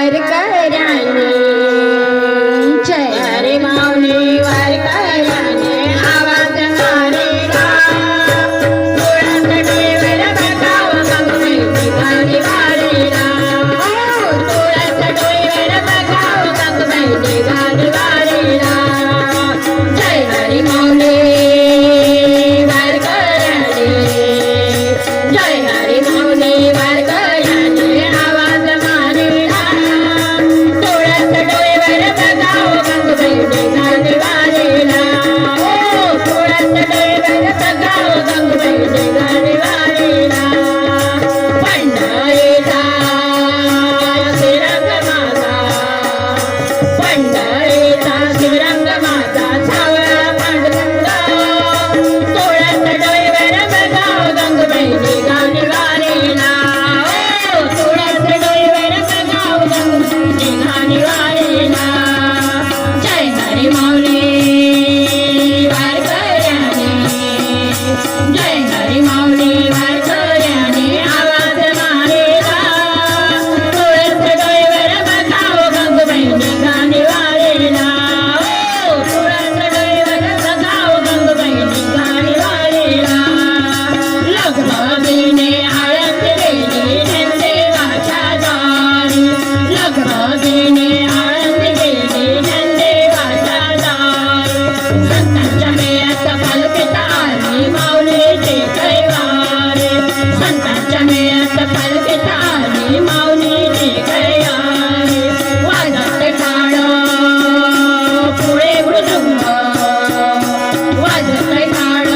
I Hare it, Hare Hare गंगबाई जय वाजत ठाण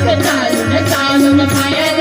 the past, the sound of the fire.